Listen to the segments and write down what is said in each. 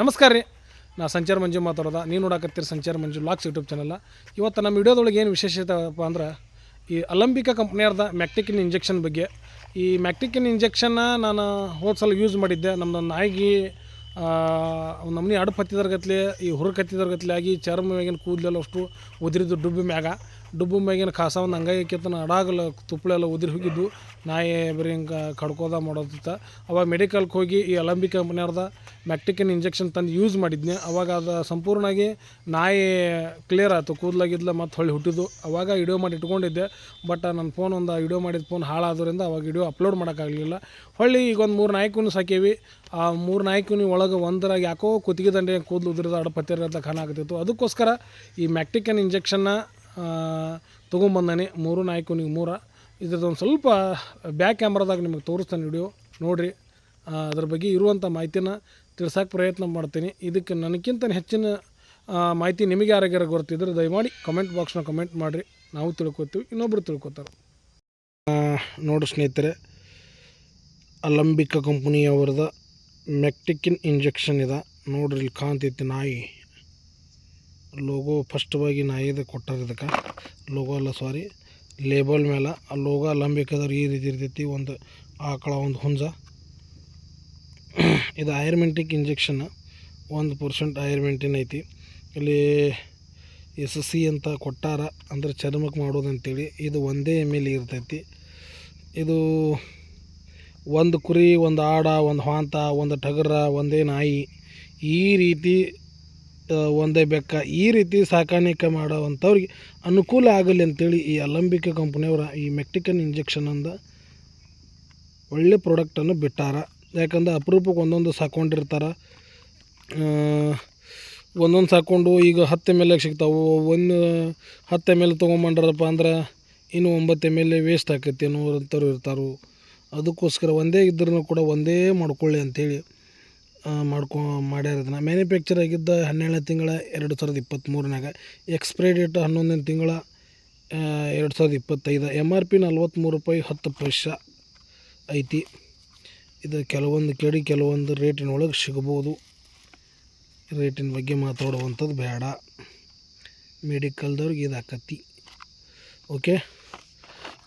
ನಮಸ್ಕಾರ ರೀ. ನಾ ಸಂಚಾರ ಮಂಜು ಮಾತಾಡೋದ. ನೀವು ನೋಡಾಕತ್ತೀರಿ ಸಂಚಾರ ಮಂಜು ಲಾಕ್ಸ್ ಯೂಟ್ಯೂಬ್ ಚಾನಲ್ ಇವತ್ತು ನಮ್ಮ ವಿಡಿಯೋದೊಳಗೆ ಏನು ವಿಶೇಷತೆಪ್ಪ ಅಂದ್ರೆ, ಈ ಅಲಂಬಿಕಾ ಕಂಪ್ನಿಯರ್ದ ಮ್ಯಾಕ್ಟಿಕಿನ್ ಇಂಜೆಕ್ಷನ್ ಬಗ್ಗೆ. ಈ ಮ್ಯಾಕ್ಟಿಕಿನ್ ಇಂಜೆಕ್ಷನ್ನ ನಾನು ಹೋದ ಸಲ ಯೂಸ್ ಮಾಡಿದ್ದೆ. ನಮ್ಮದು ನಾಯಿಗೆ ನಮ್ಮನೆ ನಮ್ನಿ ಅಡುಪು ಹತ್ತಿದರ್ಗತ್ಲೆ, ಈ ಹುರುಕ್ ಹತ್ತಿದರ್ಗತ್ಲೆ ಆಗಿ ಚರ್ಮ ಮ್ಯಾಗಿನ ಕೂದಲೆಲ್ಲ ಅಷ್ಟು ಉದುರಿದ್ದು ಡುಬ್ಬಿ ಮ್ಯಾಗ. ಡುಬ್ಬು ಮ್ಯಾಗಿನ ಕಾಸ ಒಂದು ಹಂಗಾಗಿ ಕಿತ್ತನ ಅಡಾಗಲ ತುಪ್ಪಳೆಲ್ಲ ಉದುರಿ ಹೋಗಿದ್ದು. ನಾಯಿ ಬರೀ ಹಿಂಗೆ ಕಡ್ಕೋದ ಮಾಡೋದಿತ್ತ. ಅವಾಗ ಮೆಡಿಕಲ್ಗೆ ಹೋಗಿ ಈ ಅಲಂಬಿ ಕಂಪ್ನಿಯವ್ರದ ಮ್ಯಾಕ್ಟಿಕನ್ ಇಂಜೆಕ್ಷನ್ ತಂದು ಯೂಸ್ ಮಾಡಿದ್ನೆ. ಅವಾಗ ಅದು ಸಂಪೂರ್ಣವಾಗಿ ನಾಯಿ ಕ್ಲಿಯರ್ ಆಯಿತು. ಕೂದಲಾಗಿದ್ಲ ಮತ್ತು ಹೊಳ್ಳಿ ಹುಟ್ಟಿದ್ದು. ಅವಾಗ ವಿಡಿಯೋ ಮಾಡಿ ಇಟ್ಕೊಂಡಿದ್ದೆ. ಬಟ್ ನನ್ನ ಫೋನ್ ಒಂದು ವಿಡಿಯೋ ಮಾಡಿದ ಫೋನ್ ಹಾಳಾದ್ರಿಂದ ಅವಾಗ ವಿಡಿಯೋ ಅಪ್ಲೋಡ್ ಮಾಡೋಕ್ಕಾಗಲಿಲ್ಲ. ಹೊಳ್ಳಿ ಈಗ ಒಂದು ಮೂರು ನಾಯ್ಕೂ ಸಾಕೇವಿ ಆ ಮೂರು ನಾಯ್ಕೂ ಒಳಗೆ ಒಂದರಾಗ ಯಾಕೋ ಕುತ್ತಿಗೆ ದಂಡೆ ಕೂದಲು ಉದುರಿದ ಅಡಪತ್ತಿರ ಅಂತ ಆಗ್ತಿತ್ತು. ಅದಕ್ಕೋಸ್ಕರ ಈ ಮ್ಯಾಕ್ಟಿಕನ್ ಇಂಜೆಕ್ಷನ್ನ ತೊಗೊಂಬಂದಾನೆ. ಮೂರು ನಾಯ್ಕನಿಗೆ ಮೂರ. ಇದ್ರದ್ದು ಒಂದು ಸ್ವಲ್ಪ ಬ್ಯಾಕ್ ಕ್ಯಾಮ್ರಾದಾಗ ನಿಮಗೆ ತೋರಿಸ್ತಾನೆ ವಿಡಿಯೋ ನೋಡಿರಿ. ಅದ್ರ ಬಗ್ಗೆ ಇರುವಂಥ ಮಾಹಿತಿನ ತಿಳ್ಸೋಕೆ ಪ್ರಯತ್ನ ಮಾಡ್ತೀನಿ. ಇದಕ್ಕೆ ನನಗಿಂತ ಹೆಚ್ಚಿನ ಮಾಹಿತಿ ನಿಮಗೆ ಯಾರಿಗಾರ ಗೊತ್ತಿದ್ರೆ ದಯಮಾಡಿ ಕಮೆಂಟ್ ಬಾಕ್ಸ್ನ ಕಮೆಂಟ್ ಮಾಡಿರಿ. ನಾವು ತಿಳ್ಕೊತೀವಿ, ಇನ್ನೊಬ್ರು ತಿಳ್ಕೊತಾರೆ. ನೋಡು ಸ್ನೇಹಿತರೆ, ಅಲಂಬಿಕಾ ಕಂಪ್ನಿಯವರದ ಮೆಕ್ಟಿಕಿನ್ ಇಂಜೆಕ್ಷನ್ ಇದೆ. ನೋಡ್ರಿ ಇಲ್ಲಿ ಕಾಣ್ತೈತಿ ನಾಯಿ. ಲೋಗೋ ಫಸ್ಟ್ವಾಗಿ ನಾಯಿದು ಕೊಟ್ಟಾರ ಇದಕ್ಕೆ. ಲೋಗೋ ಅಲ್ಲ ಸಾರಿ ಲೇಬಲ್ ಮೇಲೆ ಆ ಲೋಗೋ ಅಲ್ಲಂಬೇಕಾದ್ರೆ ಈ ರೀತಿ ಇರ್ತೈತಿ, ಒಂದು ಆಕಳ, ಒಂದು ಹುಂಜ. ಇದು ಆಯುರ್ಮೆಂಟಿಕ್ ಇಂಜೆಕ್ಷನ್ ಒಂದು ಪರ್ಸೆಂಟ್ ಆಯುರ್ಮೆಂಟಿನ್ ಐತಿ. ಇಲ್ಲಿ ಎಸ್ ಸಿ ಅಂತ ಕೊಟ್ಟಾರ, ಅಂದರೆ ಚರ್ಮಕ್ಕೆ ಮಾಡೋದಂತೇಳಿ, ಇದು ಒಂದೇ ಎಂ ಎಲ್ ಇರ್ತೈತಿ. ಇದು ಒಂದು ಕುರಿ, ಒಂದು ಆಡ, ಒಂದು ಹಾಂತ ಒಂದು ಟಗರ, ಒಂದೇ ನಾಯಿ, ಈ ರೀತಿ ಒಂದೇ ಬೆಕ್ಕ. ಈ ರೀತಿ ಸಾಕಾಣಿಕೆ ಮಾಡೋವಂಥವ್ರಿಗೆ ಅನುಕೂಲ ಆಗಲಿ ಅಂತೇಳಿ ಈ ಅಲಂಬಿಕ ಕಂಪ್ನಿಯವರ ಈ ಮೆಕ್ಟಿಕನ್ ಇಂಜೆಕ್ಷನ್ ಅಂದ ಒಳ್ಳೆ ಪ್ರಾಡಕ್ಟನ್ನು ಬಿಟ್ಟಾರ. ಯಾಕಂದ್ರೆ ಅಪರೂಪಕ್ಕೆ ಒಂದೊಂದು ಸಾಕೊಂಡಿರ್ತಾರೆ. ಒಂದೊಂದು ಸಾಕೊಂಡು ಈಗ ಹತ್ತು ಎಂ ಎಲ್ ಸಿಗ್ತಾವೆ. ಒಂದು ಹತ್ತು ಎಂ ಎಲ್ ತೊಗೊಂಬಂಡ್ರಪ್ಪ ಅಂದ್ರೆ ಇನ್ನು ಒಂಬತ್ತು ಎಂ ಎಲ್ ವೇಸ್ಟ್ ಆಕೈತಿ ಅನ್ನೋರಂಥವ್ರು ಇರ್ತಾರೆ. ಅದಕ್ಕೋಸ್ಕರ ಒಂದೇ ಇದ್ರೂ ಕೂಡ ಒಂದೇ ಮಾಡ್ಕೊಳ್ಳಿ ಅಂಥೇಳಿ ಮಾಡ್ಕೊ ಮಾಡ್ಯಾರ ಇದನ್ನು ಮ್ಯಾನುಫ್ಯಾಕ್ಚರ್ ಆಗಿದ್ದ ಹನ್ನೆರಡನೇ ತಿಂಗಳ ಎರಡು ಸಾವಿರದ ಇಪ್ಪತ್ತ್ಮೂರನ್ಯಾಗ ಎಕ್ಸ್ಪೈರಿ ಡೇಟ್ ಹನ್ನೊಂದನೇ ತಿಂಗಳ ಎರಡು ಸಾವಿರದ ಇಪ್ಪತ್ತೈದು. ಎಂ ಆರ್ ಪಿ ನಲ್ವತ್ತ್ಮೂರು ರೂಪಾಯಿ ಹತ್ತು ಪೈಸ ಐತಿ. ಇದು ಕೆಲವೊಂದು ಕೇಳಿ ಕೆಲವೊಂದು ರೇಟಿನೊಳಗೆ ಸಿಗ್ಬೋದು. ರೇಟಿನ ಬಗ್ಗೆ ಮಾತಾಡುವಂಥದ್ದು ಬೇಡ. ಮೆಡಿಕಲ್ದವ್ರಿಗೆ ಇದು ಓಕೆ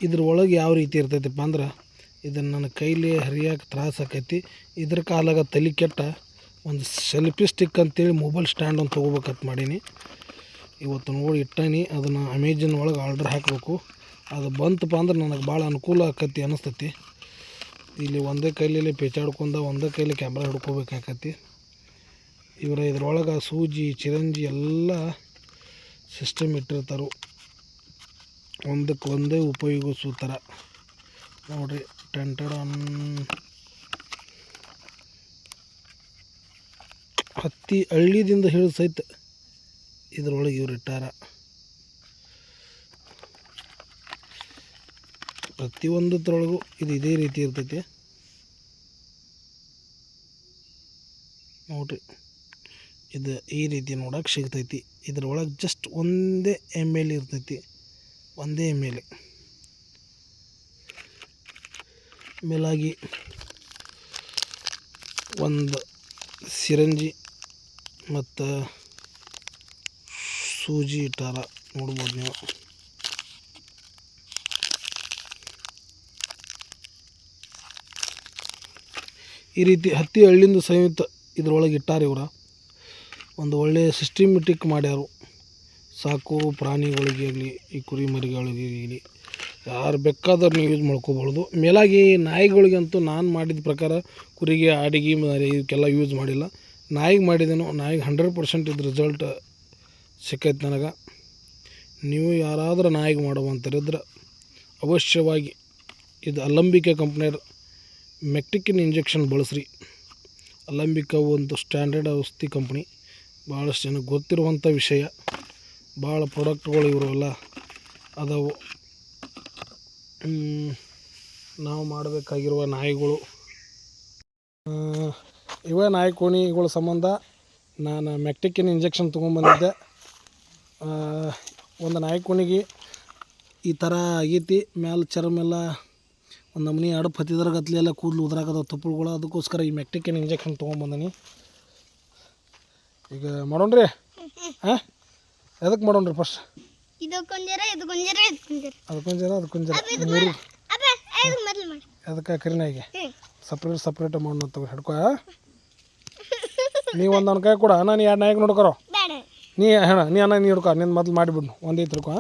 ಇದ್ರ ಒಳಗೆ ಯಾವ ರೀತಿ ಇರ್ತೈತಪ್ಪ ಅಂದ್ರೆ ಇದನ್ನು ನನ್ನ ಕೈಲಿ ಹರಿಯಕ್ಕೆ ತ್ರಾಸ ಆಕೈತಿ. ಇದ್ರ ಕಾಲಾಗ ತಲೆ ಕೆಟ್ಟ ಒಂದು ಸೆಲ್ಫಿ ಸ್ಟಿಕ್ ಅಂತೇಳಿ ಮೊಬೈಲ್ ಸ್ಟ್ಯಾಂಡ್ ಅಂತ ತೊಗೋಬೇಕಂತ ಮಾಡೀನಿ. ಇವತ್ತು ನೋಡಿ ಇಟ್ಟಾನಿ. ಅದನ್ನು ಅಮೆಜಾನ್ ಒಳಗೆ ಆರ್ಡ್ರ್ ಹಾಕಬೇಕು. ಅದು ಬಂತಪ್ಪ ಅಂದ್ರೆ ನನಗೆ ಭಾಳ ಅನುಕೂಲ ಆಕತಿ ಅನಿಸ್ತೈತಿ. ಇಲ್ಲಿ ಒಂದೇ ಕೈಲಿ ಪೇಚಾಡ್ಕೊಂಡ ಒಂದೇ ಕೈಲಿ ಕ್ಯಾಮ್ರಾ ಹಿಡ್ಕೋಬೇಕಾಕತಿ. ಇವರ ಇದ್ರೊಳಗೆ ಸೂಜಿ, ಚಿರಂಜಿ ಎಲ್ಲ ಸಿಸ್ಟಮ್ ಇಟ್ಟಿರ್ತಾರೆ. ಒಂದಕ್ಕೆ ಒಂದೇ ಉಪಯೋಗಿಸೋ ಥರ ನೋಡ್ರಿ. ಟೆಂಟಡನ್ ಹತ್ತಿ ಹಳ್ಳಿದಿಂದ ಹಿಡಿದು ಸಹಿತ ಇದರೊಳಗೆ ಇವ್ರು ಇಟ್ಟಾರ. ಪ್ರತಿಯೊಂದರೊಳಗೂ ಇದು ಇದೇ ರೀತಿ ಇರ್ತೈತಿ. ನೋಡ್ರಿ, ಇದು ಈ ರೀತಿ ನೋಡೋಕೆ ಸಿಗ್ತೈತಿ. ಇದ್ರೊಳಗೆ ಜಸ್ಟ್ ಒಂದೇ ಎಂ ಎಲ್ ಇರ್ತೈತಿ. ಒಂದೇ ಎಂ ಎಲ್ ಮೇಲಾಗಿ ಒಂದು ಸಿರಂಜಿ ಮತ್ತು ಸೂಜಿ ಇಟ್ಟಾರ ನೋಡ್ಬೋದು ನೀವು. ಈ ರೀತಿ ಹತ್ತಿ ಹಳ್ಳಿಂದ ಸಹಿತ ಇದ್ರೊಳಗೆ ಇಟ್ಟಾರ ಇವರ. ಒಂದು ಒಳ್ಳೆಯ ಸಿಸ್ಟಮೆಟಿಕ್ ಮಾಡ್ಯಾರು. ಸಾಕು ಪ್ರಾಣಿಗಳಿಗೆ ಆಗಲಿ, ಈ ಕುರಿ ಮರಿಗಳಿಗೆ ಆಗಲಿ ಯಾರು ಬೇಕಾದವ್ರು ನೀವು ಯೂಸ್ ಮಾಡ್ಕೋಬೋದು. ಮೇಲಾಗಿ ನಾಯಿಗಳಿಗಂತೂ ನಾನು ಮಾಡಿದ ಪ್ರಕಾರ ಕುರಿಗೆ ಆಡಿಗೆ ಇದಕ್ಕೆಲ್ಲ ಯೂಸ್ ಮಾಡಿಲ್ಲ. ನಾಯಿಗೆ ಮಾಡಿದೇನೋ, ನಾಯಿಗೆ ಹಂಡ್ರೆಡ್ ಪರ್ಸೆಂಟ್ ಇದು ರಿಸಲ್ಟ್ ಸಿಕ್ಕೈತೆ ನನಗೆ. ನೀವು ಯಾರಾದರೂ ನಾಯಿಗೆ ಮಾಡುವಂಥರಿದ್ರೆ ಅವಶ್ಯವಾಗಿ ಇದು ಅಲಂಬಿಕೆ ಕಂಪ್ನಿಯರ್ ಮೆಕ್ಟಿಕಿನ್ ಇಂಜೆಕ್ಷನ್ ಬಳಸ್ರಿ. ಅಲಂಬಿಕ ಒಂದು ಸ್ಟ್ಯಾಂಡರ್ಡ್ ಔಷಧಿ ಕಂಪ್ನಿ ಭಾಳಷ್ಟು ಜನಕ್ಕೆ ಗೊತ್ತಿರುವಂಥ ವಿಷಯ. ಭಾಳ ಪ್ರಾಡಕ್ಟ್ಗಳು ಇವರೆಲ್ಲ ಅದಾವು. ನಾವು ಮಾಡಬೇಕಾಗಿರುವ ನಾಯಿಗಳು. ಇವೇ ನಾಯಿ ಕೋಣಿಗಳ ಸಂಬಂಧ ನಾನು ಮೆಕ್ಟಿಕಿನ್ ಇಂಜೆಕ್ಷನ್ ತೊಗೊಂಬಂದಿದ್ದೆ ಒಂದು ನಾಯಿ ಕೋಣಿಗೆ ಈ ಥರ ಆಗೈತಿ, ಮ್ಯಾಲೆ ಚರ್ಮೆಲ್ಲ ಒಂದು ನಮ್ನಿ ಅಡಪ್ ಹತ್ತಿದ್ರ ಗತ್ಲೆ ಎಲ್ಲ ಕೂದಲು ಉದ್ರಾಗದ ತುಪ್ಪಳುಗಳು. ಅದಕ್ಕೋಸ್ಕರ ಈ ಮೆಕ್ಟಿಕಿನ್ ಇಂಜೆಕ್ಷನ್ ತೊಗೊಂಬಂದಿನಿ ಈಗ ಮಾಡೋಣ್ರಿ, ಹಾಂ? ಎದಕ್ಕೆ ಮಾಡೋಣ್ರಿ ಫಸ್ಟ್ ಇದಕ್ಕೊಂಜರ ಇದಕ್ಕೊಂಜರ ಇದಕ್ಕೊಂಜರ ಅದಕ್ಕೊಂದು ಜರ ಅದಕ್ಕೊಂದು ಜರ ಮೂರು. ಅಪ್ಪ ಇದು ಮೊದಲು ಮಾಡಿ. ಅದಕ್ಕೆ ಕರಿನಾಯಿಗೆ ಹ್ಞೂ. ಸಪ್ರೇಟ್ ಸಪ್ರೇಟ್ ಮಾಡೋಣ ತಗೋ ಹಿಡ್ಕೊ ನೀವು ಒಂದು ನನ್ನ ಕೈ ಕೊಡ ನಾನು ಎರಡು ನಾಯಿಗೆ ನೋಡ್ಕೊರೋ? ಬೇಡ. ನೀ ಹೇಳ ನೀ ಅನ್ನ ನೀ ಹಿಡ್ಕೊ. ನಿನ್ನ ಮೊದ್ಲು ಮಾಡಿಬಿಡ್ನು ಒಂದೇ ತಿಳ್ಕೊ